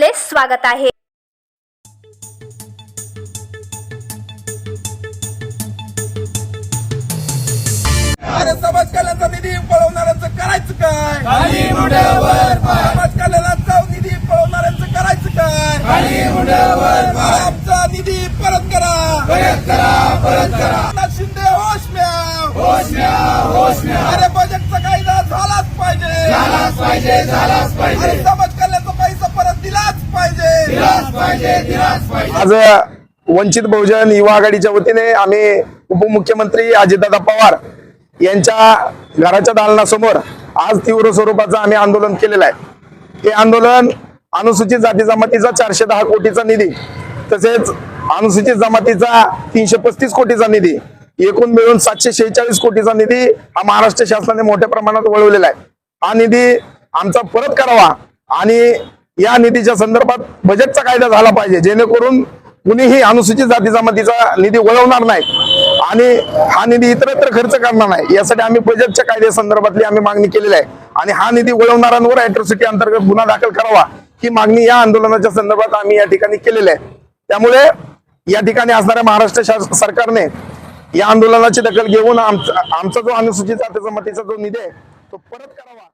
स्वागत आहे. अरे समाज कल्याणचा निधी पळवणाऱ्यांचं करायचं काय? समाज कल्याणाचा निधी पळवणाऱ्यांचं करायचं काय? आमचा निधी परत करा. परत करा परत करा. शिंदे होश म्या अरे बजेटचा कायदा झालाच पाहिजे. झालाच पाहिजे झालाच पाहिजे. अरे समाज आज वंचित बहुजन युवा आघाडीच्या वतीने आम्ही उपमुख्यमंत्री अजितदादा पवार यांच्या घराच्या दालनासमोर आज तीव्र स्वरूपाचं आम्ही आंदोलन केलेलं आहे. हे आंदोलन अनुसूचित जाती जमातीचा चारशे दहा कोटीचा निधी तसेच अनुसूचित जमातीचा तीनशे पस्तीस कोटीचा निधी एकूण मिळून सातशे शेहेचाळीस कोटीचा निधी हा महाराष्ट्र शासनाने मोठ्या प्रमाणात वळवलेला आहे. हा निधी आमचा परत करावा आणि या निधीच्या संदर्भात बजेटचा कायदा झाला पाहिजे. जेणेकरून कुणीही अनुसूचित जाती जमातीचा निधी वळवणार नाही आणि हा निधी इतरत्र खर्च करणार नाही. यासाठी आम्ही बजेटच्या कायद्या संदर्भातली आम्ही मागणी केलेली आहे. आणि हा निधी वळवणाऱ्यांवर अॅट्रॉसिटी अंतर्गत गुन्हा दाखल करावा ही मागणी या आंदोलनाच्या संदर्भात आम्ही या ठिकाणी केलेली आहे. त्यामुळे या ठिकाणी असणाऱ्या महाराष्ट्र सरकारने या आंदोलनाची दखल घेऊन आमचा आमचा जो अनुसूचित जाती जमातीचा जो निधी आहे तो परत करावा.